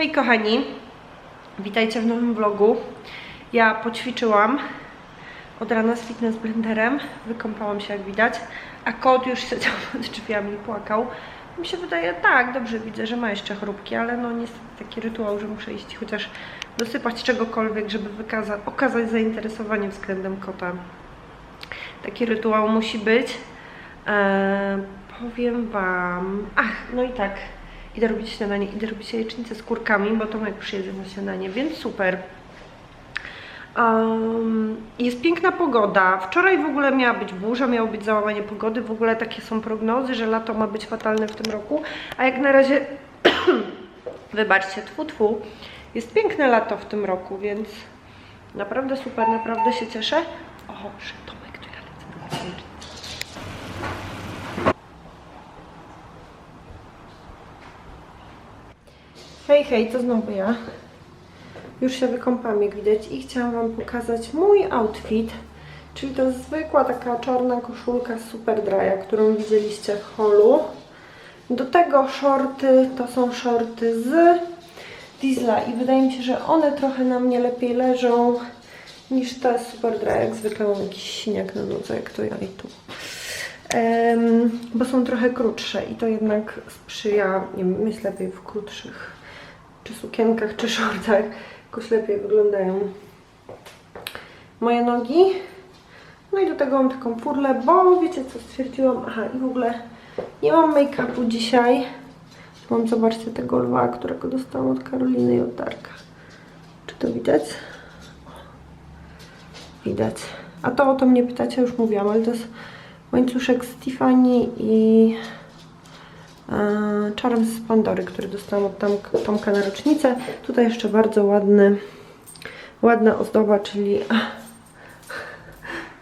Hej kochani, witajcie w nowym vlogu. Ja poćwiczyłam od rana z fitness blenderem, wykąpałam się jak widać, a kot już siedział pod drzwiami i płakał. Mi się wydaje, tak, dobrze widzę, że ma jeszcze chrupki, ale no niestety taki rytuał, że muszę iść chociaż dosypać czegokolwiek, żeby wykaza- okazać zainteresowanie względem kota. Taki rytuał musi być. Eee, powiem Wam... Ach, no i tak. Idę robić śniadanie, idę robić jajecznicę z kurkami, bo Tomek przyjedzie na śniadanie, więc super. Um, jest piękna pogoda. Wczoraj w ogóle miała być burza, miało być załamanie pogody. W ogóle takie są prognozy, że lato ma być fatalne w tym roku. A jak na razie, wybaczcie, tfu, tfu, jest piękne lato w tym roku, więc naprawdę super, naprawdę się cieszę. O, że to ja lecę do jajecznicy. Hej, hej, to znowu ja. Już się wykąpam, jak widać, i chciałam Wam pokazać mój outfit. Czyli to zwykła taka czarna koszulka Super Dry'a, którą widzieliście w holu. Do tego shorty, to są shorty z Diesla i wydaje mi się, że one trochę na mnie lepiej leżą niż te Super Dry. Jak zwykle mam jakiś siniak na nodze, jak to ja i tu. Em, bo są trochę krótsze i to jednak sprzyja, nie wiem, lepiej w krótszych czy sukienkach, czy shortach, jakoś lepiej wyglądają moje nogi. No i do tego mam taką furlę, bo wiecie co stwierdziłam, aha i w ogóle nie mam make-upu dzisiaj. Mam, zobaczcie, tego lwa, którego dostałam od Karoliny i od Darka. Czy to widać? Widać. A to o to mnie pytacie, już mówiłam, ale to jest łańcuszek z Tiffany i czarm z Pandory, który dostałam od tam, Tomka na rocznicę. Tutaj jeszcze bardzo ładny, ładna ozdoba, czyli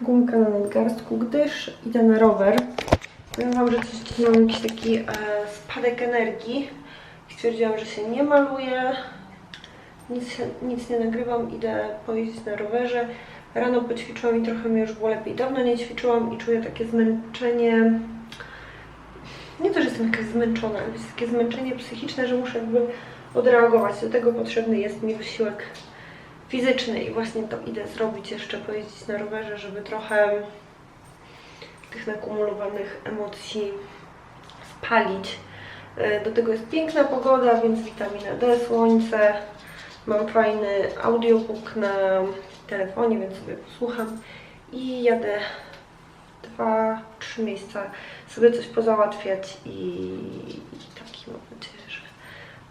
gumka na nadgarstku, gdyż idę na rower. Powiem Wam, że coś mam jakiś taki e, spadek energii. Stwierdziłam, że się nie maluję, nic, nic nie nagrywam, idę pojeździć na rowerze. Rano poćwiczyłam i trochę mi już było lepiej. Dawno nie ćwiczyłam i czuję takie zmęczenie. Nie to, że jestem jakaś zmęczona, ale jest takie zmęczenie psychiczne, że muszę jakby odreagować. Do tego potrzebny jest mi wysiłek fizyczny i właśnie to idę zrobić jeszcze, pojeździć na rowerze, żeby trochę tych nakumulowanych emocji spalić. E, Do tego jest piękna pogoda, więc witamina D, słońce. Mam fajny audiobook na telefonie, więc sobie posłucham i jadę dwa, trzy miejsca sobie coś pozałatwiać i, taki mam nadzieję, że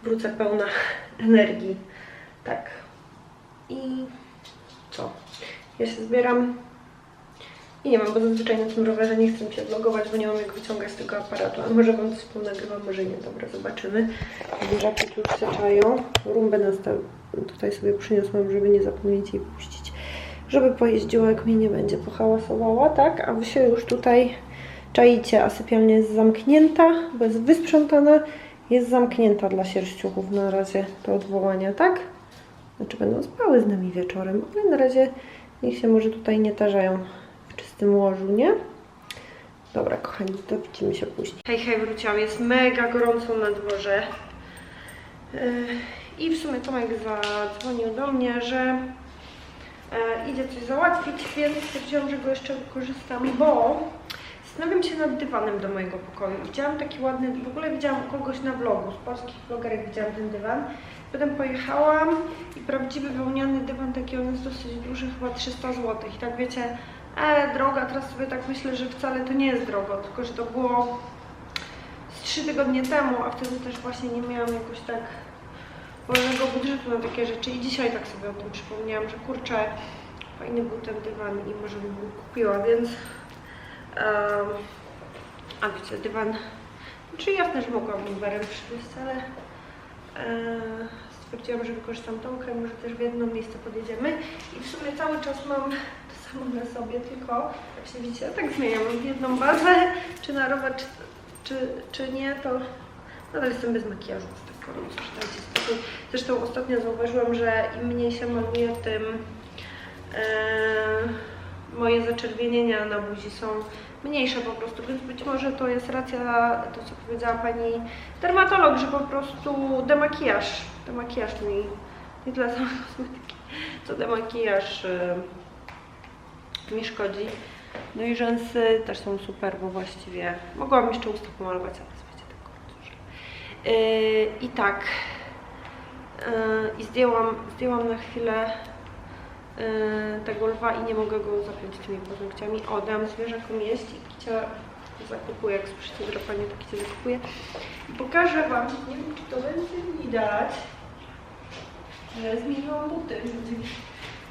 wrócę pełna energii. Tak. I co? Ja się zbieram i nie wiem, bo zazwyczaj na tym rowerze nie chcę się vlogować, bo nie mam jak wyciągać z tego aparatu. A może Wam coś ponagrywam, może nie. Dobra, zobaczymy. Zwierzaczki tu już się czają. Rumbę tutaj sobie przyniosłam, żeby nie zapomnieć jej puścić. Żeby pojeździła, jak mnie nie będzie pohałasowała, tak? A Wy się już tutaj czaicie, a sypialnia jest zamknięta, bo jest wysprzątana. Jest zamknięta dla sierściuchów na razie do odwołania, tak? Znaczy będą spały z nami wieczorem, ale na razie niech się może tutaj nie tarzają w czystym łożu, nie? Dobra, kochani, to widzimy się później. Hej, hej, wróciłam. Jest mega gorąco na dworze. Yy, I w sumie Tomek zadzwonił do mnie, że e, idzie coś załatwić, więc stwierdziłam, że go jeszcze wykorzystam, bo zastanawiam się nad dywanem do mojego pokoju. Widziałam taki ładny, w ogóle widziałam kogoś na vlogu, z polskich vlogerek widziałam ten dywan. Potem pojechałam i prawdziwy wełniany dywan, taki on jest dosyć duży, chyba 300 zł. I tak wiecie, e, droga, teraz sobie tak myślę, że wcale to nie jest drogo, tylko że to było z 3 tygodnie temu, a wtedy też właśnie nie miałam jakoś tak wolnego budżetu na takie rzeczy i dzisiaj tak sobie o tym przypomniałam, że kurczę, fajny był ten dywan i może bym go kupiła, więc a wiecie, dywan, znaczy jasne, że mogłabym Uberem przywieźć, ale e, stwierdziłam, że wykorzystam Tomkę, może też w jedno miejsce podjedziemy i w sumie cały czas mam to samo na sobie, tylko właśnie widzicie, ja tak zmieniam jedną bazę, czy na rower, czy, czy, czy nie, to nadal jestem bez makijażu, tak że spokój. Zresztą ostatnio zauważyłam, że im mniej się maluje, tym e, moje zaczerwienienia na buzi są mniejsze po prostu, więc być może to jest racja, to co powiedziała pani dermatolog, że po prostu demakijaż to makijaż mi, nie tyle sama kosmetyki, co ten makijaż y, mi szkodzi. No i rzęsy też są super, bo właściwie mogłam jeszcze usta pomalować, ale wiecie tego, cóż. Yy, I tak, yy, i zdjęłam, zdjęłam na chwilę tego lwa i nie mogę go zapiąć tymi paznokciami. O, dam zwierzakom jeść i Kicia zakupuje, jak słyszycie drapanie, to Kicia zakupuje. I pokażę Wam, nie wiem czy to będzie widać, że zmieniłam buty.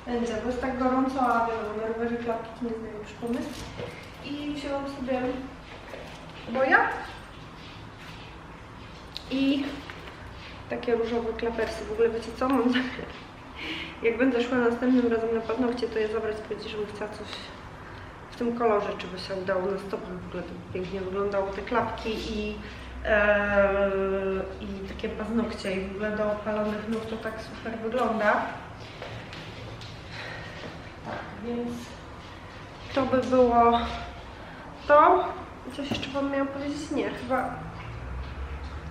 Będzie, bo jest tak gorąco, a wiadomo, na rowerze klapki nie jest najlepszy pomysł. I wzięłam sobie boja i takie różowe klapersy. W ogóle wiecie co? Mam zamiar, jak będę szła następnym razem na paznokcie, to je zabrać, powiedzieć, żebym chciała coś w tym kolorze, czy by się udało na stopę. W ogóle to pięknie wyglądało, te klapki i, e, i takie paznokcie i w ogóle do opalonych nóg to tak super wygląda. Tak, więc to by było to. Coś jeszcze Wam miałam powiedzieć? Nie, chyba...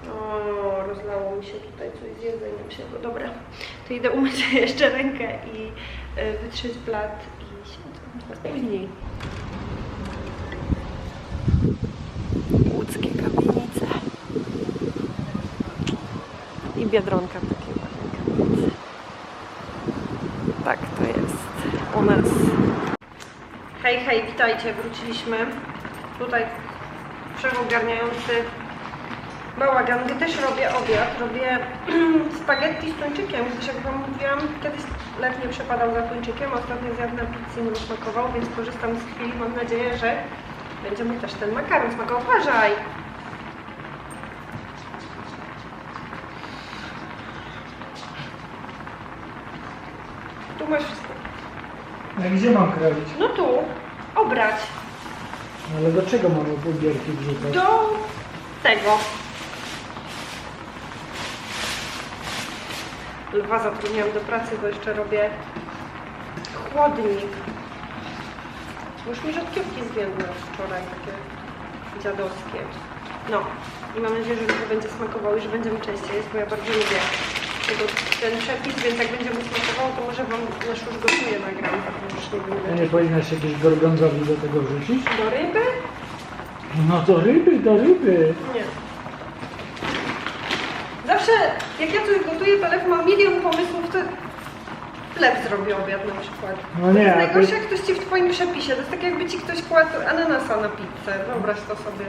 O, rozlało mi się tutaj coś z jedzeniem się, bo dobra. To idę umyć jeszcze rękę i y, wytrzeć blat i się później. Łódzkie kamienice. I Biedronka w takiej ładnej kamienicy. Tak to jest u nas. Hej, hej, witajcie, wróciliśmy. Tutaj przeogarniający bałagan. Ja też robię obiad. Robię spaghetti z tuńczykiem, gdyż jak Wam mówiłam, kiedyś nie przepadał za tuńczykiem, ostatnio zjadł na pizzy i mu smakował, więc korzystam z chwili. Mam nadzieję, że będzie mu też ten makaron smakował. Uważaj! Tu masz wszystko. A gdzie mam kroić? No tu, obrać. Ale do czego mamy burgerki wrzucać? do tego. Lwa zatrudniłam do pracy, bo jeszcze robię chłodnik. Już mi rzodkiewki zwiędły wczoraj, takie dziadowskie. No i mam nadzieję, że to będzie smakowało i że będziemy częściej jeść, bo ja bardzo lubię tego, ten przepis, więc jak będzie mu smakowało, to może Wam nasz już gotuje nagram. Już nie będę. nie powinnaś jakieś gorgonzowi do tego wrzucić? Do ryby? No do ryby, do ryby. Nie. Zawsze, jak ja coś gotuję, to Lew ma milion pomysłów, to Lew zrobi obiad na przykład. No To nie, jest a najgorsze, to- jak ktoś ci w twoim przepisie, to jest tak jakby ci ktoś kładł ananasa na pizzę. Wyobraź to sobie.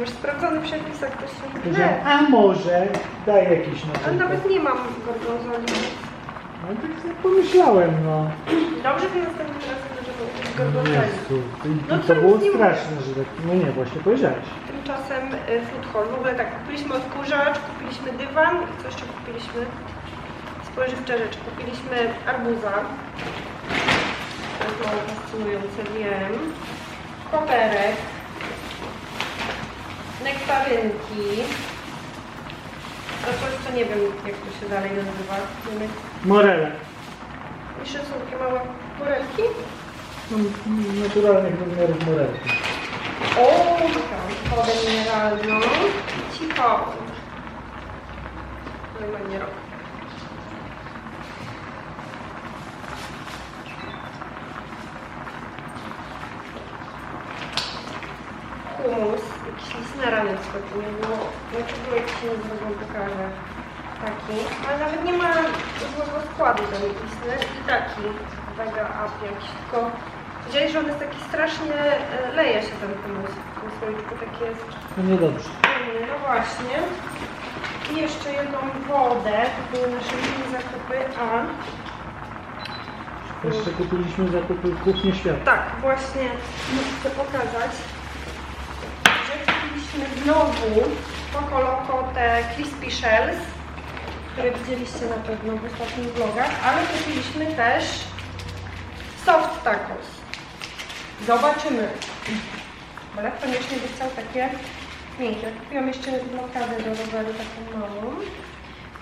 Masz sprawdzony przepis, jak ktoś się... Nie, a może daj jakiś na ale nawet nie mam gorgonzoli. No tak sobie pomyślałem, no. Dobrze, to następnym razem No to było nic nie straszne, że tak... No nie, właśnie powiedziałeś. Tymczasem y, food hall. W ogóle tak, kupiliśmy odkurzacz, kupiliśmy dywan i co jeszcze kupiliśmy? Spożywcze rzeczy. Kupiliśmy arbuza. Mało fascynujące, wiem. Koperek. Nektarynki. A coś, co nie wiem, jak to się dalej nazywa. Morele. Jeszcze są takie małe korelki. No, naturalnych rozmiarów morelki. O, tam, wodę mineralną. Cicho. Normalnie rok. Humus. Jakiś lis na ramię skoczył. Nie było, nie czuło jak się nie zrobił, pokażę. Taki. Ale nawet nie ma złego składu ten lisny. I taki. Vega up jakiś. Tylko Widziałeś, że on jest taki strasznie, e, leje się ten humus w tym słoiczku, taki jest No niedobrze. fajny. No właśnie. I jeszcze jedną wodę, to były nasze mini zakupy, a... Jeszcze kupiliśmy zakupy w kuchni świata. Tak, właśnie chcę pokazać, że kupiliśmy znowu Poco Loco te Crispy Shells, które widzieliście na pewno w ostatnich vlogach, ale kupiliśmy też soft tacos. Zobaczymy. Bo Lew koniecznie by chciał takie miękkie. Kupiłam jeszcze blokadę do roweru, taką małą.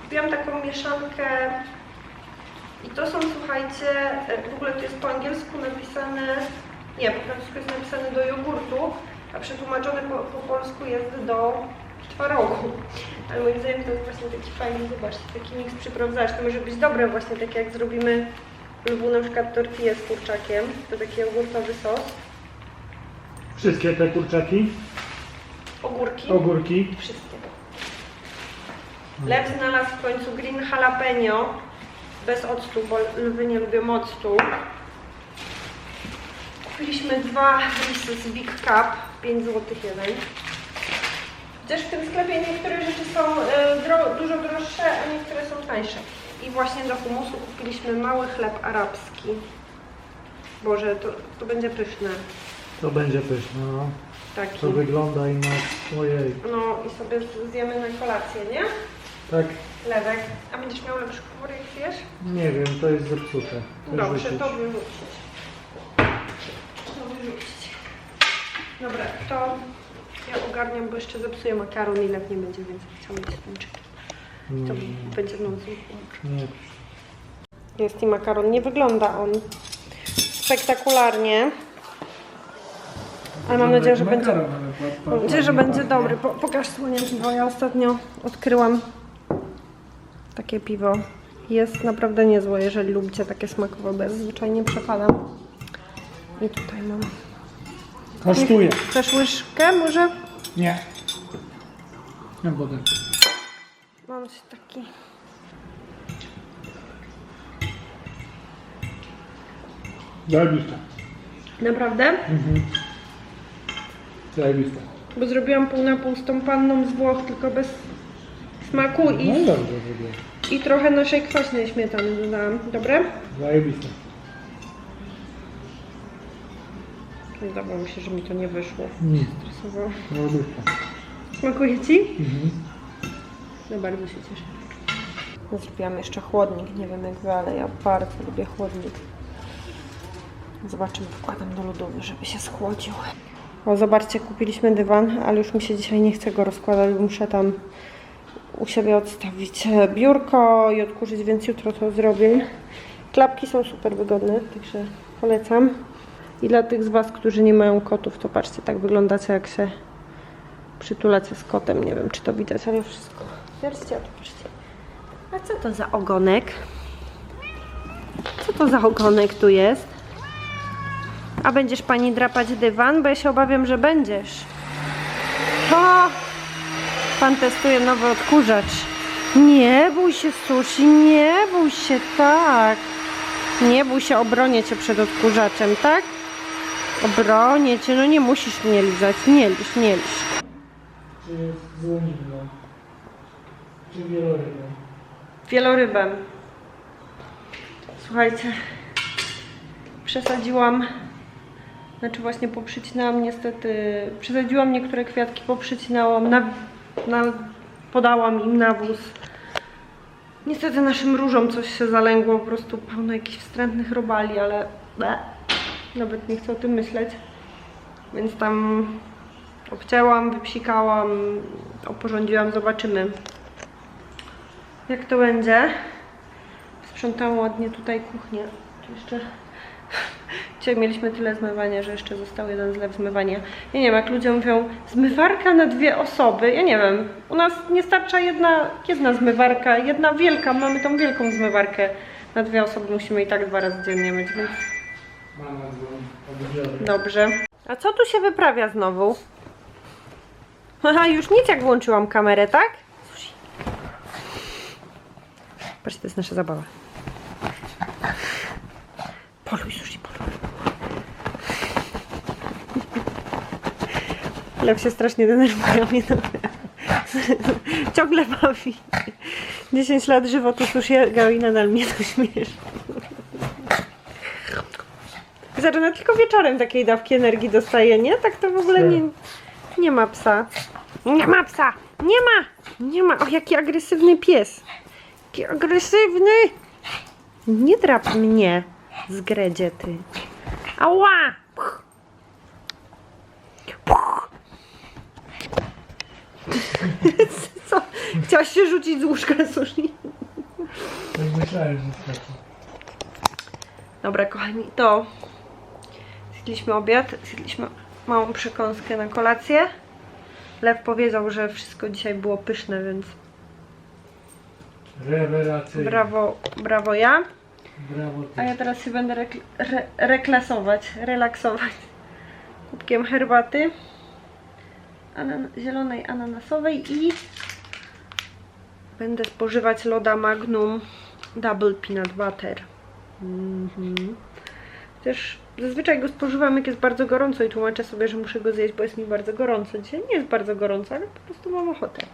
Kupiłam taką mieszankę i to są, słuchajcie, w ogóle to jest po angielsku napisane, nie, po francusku jest napisane do jogurtu, a przetłumaczone po, po polsku jest do twarogu. Ale moim zdaniem to jest właśnie taki fajny, zobaczcie, taki miks przypraw. Zobacz, to może być dobre właśnie, tak jak zrobimy lub na przykład tortillę z kurczakiem. To taki ogórkowy sos. Wszystkie te kurczaki, Ogórki. ogórki. Wszystkie. Lew znalazł w końcu green jalapeno bez octu, bo lwy nie lubią octu. Kupiliśmy dwa risy z Big Cup, 5 zł jeden. Chociaż w tym sklepie niektóre rzeczy są e, dro, dużo droższe, a niektóre są tańsze. I właśnie do humusu kupiliśmy mały chleb arabski. Boże, to, to będzie pyszne. To będzie pyszne, no. Taki. To wygląda i na ojej. No i sobie zjemy na kolację, nie? Tak, Lewek. A będziesz miał lepszy humor, jak wiesz? nie wiem, to jest zepsute. To Dobrze, rzucić. to wyrzucić. To wyrzucić. Dobra, to ja ogarniam, bo jeszcze zepsuję makaron i lew nie będzie więcej chciał mieć. To będzie humor. Nie. Jest i makaron. Nie wygląda on spektakularnie. Ale mam nadzieję, że będzie... Mam nadzieję, że będzie dobry. Po, pokaż słonięki, bo ja ostatnio odkryłam takie piwo. Jest naprawdę niezłe, jeżeli lubicie takie smakowe, bo ja zazwyczaj nie przepadam. I tutaj mam. Kosztuje. Chcesz łyżkę może? Nie. Nie wodę. Mam się taki... Zajebiste. Naprawdę? Mhm. Zajebiste. Bo zrobiłam pół na pół z tą panną z Włoch, tylko bez smaku No i, i dobrze wygląda. i trochę naszej kwaśnej śmietany dodałam. Dobre? Zajebiste. Wydawało mi się, że mi to nie wyszło. Mm. Stresowało. Zajebiste. Smakuje Ci? Mhm. No bardzo się cieszę. Zrobiłam jeszcze chłodnik, nie wiem jak wy, ale ja bardzo lubię chłodnik. Zobaczymy, wkładam do lodówy, żeby się schłodził. O, zobaczcie, kupiliśmy dywan, ale już mi się dzisiaj nie chce go rozkładać, bo muszę tam u siebie odstawić biurko i odkurzyć, więc jutro to zrobię. Klapki są super wygodne, także polecam. I dla tych z Was, którzy nie mają kotów, to patrzcie, tak wyglądacie jak się przytulacie z kotem. Nie wiem, czy to widać, ale wszystko. Tu patrzcie. A co to za ogonek? Co to za ogonek tu jest? A będziesz pani drapać dywan? Bo ja się obawiam, że będziesz. O! Pan testuje nowy odkurzacz. Nie bój się, sushi, nie bój się, tak. Nie bój się, obronię cię przed odkurzaczem, tak? Obronię cię, no nie musisz mnie lizać. Nie liż, nie liż. Czy złonidną? Czy wielorybą? Wielorybem. Słuchajcie, przesadziłam, znaczy właśnie poprzycinałam niestety, przesadziłam niektóre kwiatki, poprzycinałam, na, na, podałam im nawóz. Niestety naszym różom coś się zalęgło, po prostu pełno jakichś wstrętnych robali, ale nawet nie chcę o tym myśleć. Więc tam obcięłam, wypsikałam, oporządziłam, zobaczymy jak to będzie. Sprzątałam ładnie tutaj kuchnię. Jeszcze... Dzisiaj mieliśmy tyle zmywania, że jeszcze został jeden zlew zmywania. Ja nie wiem, jak ludzie mówią, zmywarka na dwie osoby. Ja nie wiem, u nas nie starcza jedna, jedna zmywarka, jedna wielka, mamy tą wielką zmywarkę. Na dwie osoby musimy i tak dwa razy dziennie myć, więc dobrze. A co tu się wyprawia znowu? Haha, już nic jak włączyłam kamerę, tak? Patrzcie, to jest nasza zabawa. Poluj, sushi, poluj. Lew się strasznie denerwuje, mnie ciągle bawi. 10 lat żywotu sushiego i nadal mnie to śmieszy. Zaczyna tylko wieczorem takiej dawki energii dostaje, nie? Tak to w ogóle nie, nie ma psa. Nie ma psa! Nie ma! Nie ma! O, jaki agresywny pies! Jaki agresywny! Nie drap mnie, zgredzie ty. Ała! Puch. Puch. Co? Chciałaś się rzucić z łóżka sushi? Tak myślałem, że tak. Dobra, kochani, to zjedliśmy obiad, zjedliśmy małą przekąskę na kolację. Lew powiedział, że wszystko dzisiaj było pyszne, więc Rewelacyjnie. brawo, brawo ja. Brawo A ja ty. teraz się będę rekl- re- reklasować, relaksować kubkiem herbaty anan- zielonej ananasowej i będę spożywać loda Magnum Double Peanut Butter. Mhm. Też zazwyczaj go spożywam jak jest bardzo gorąco i tłumaczę sobie, że muszę go zjeść, bo jest mi bardzo gorąco. Dzisiaj nie jest bardzo gorąco, ale po prostu mam ochotę.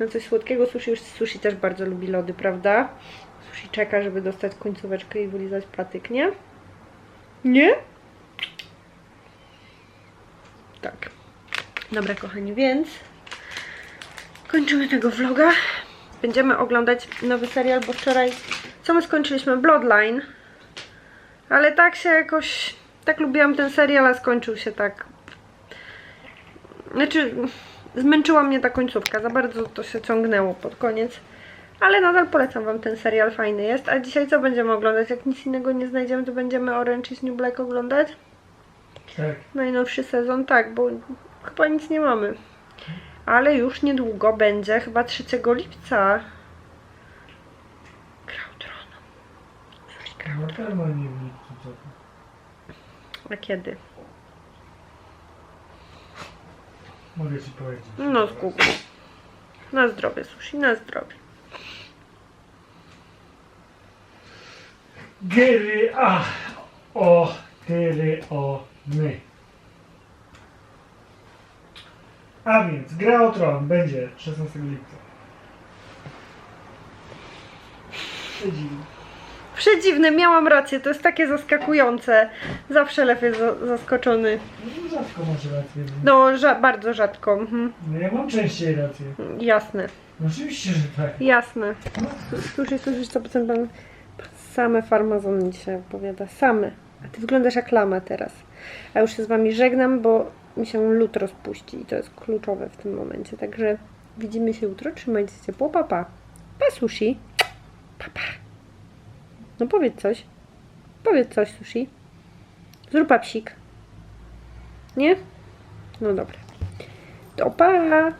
Na coś słodkiego sushi, już sushi też bardzo lubi lody, prawda? Sushi czeka, żeby dostać końcóweczkę i wylizać patyk, nie? Nie? Tak. Dobra, kochani, więc kończymy tego vloga. Będziemy oglądać nowy serial, bo wczoraj co my skończyliśmy? Bloodline. Ale tak się jakoś... Tak lubiłam ten serial, a skończył się tak... Znaczy, zmęczyła mnie ta końcówka. Za bardzo to się ciągnęło pod koniec. Ale nadal polecam Wam ten serial, fajny jest. A dzisiaj co będziemy oglądać? Jak nic innego nie znajdziemy, to będziemy Orange is New Black oglądać? Tak. Najnowszy sezon, tak, bo chyba nic nie mamy. Ale już niedługo będzie, chyba 3 lipca. Gra o Tron. Na pewno nie w lipcu co to. A kiedy? Mogę ci powiedzieć. No z Google. Na zdrowie, sushi, na zdrowie. Gry a o tyry o my. A więc gra o tron będzie 16 lipca. Siedzi. Przedziwne, miałam rację, to jest takie zaskakujące. Zawsze lew jest za- zaskoczony. No, rzadko masz rację. No, ża- bardzo rzadko. Mhm. No ja mam częściej rację. Jasne, No oczywiście, że tak. jasne. Słyszę, słyszysz, co potem pan same farmazony dzisiaj opowiada. Same. A ty wyglądasz jak lama teraz. A już się z wami żegnam, bo mi się lód rozpuści i to jest kluczowe w tym momencie. Także widzimy się jutro. Trzymajcie się ciepło. Pa, pa. Pa, sushi. Pa, pa. No powiedz coś. Powiedz coś, sushi. Zrób psik. Nie? No dobra. To pa.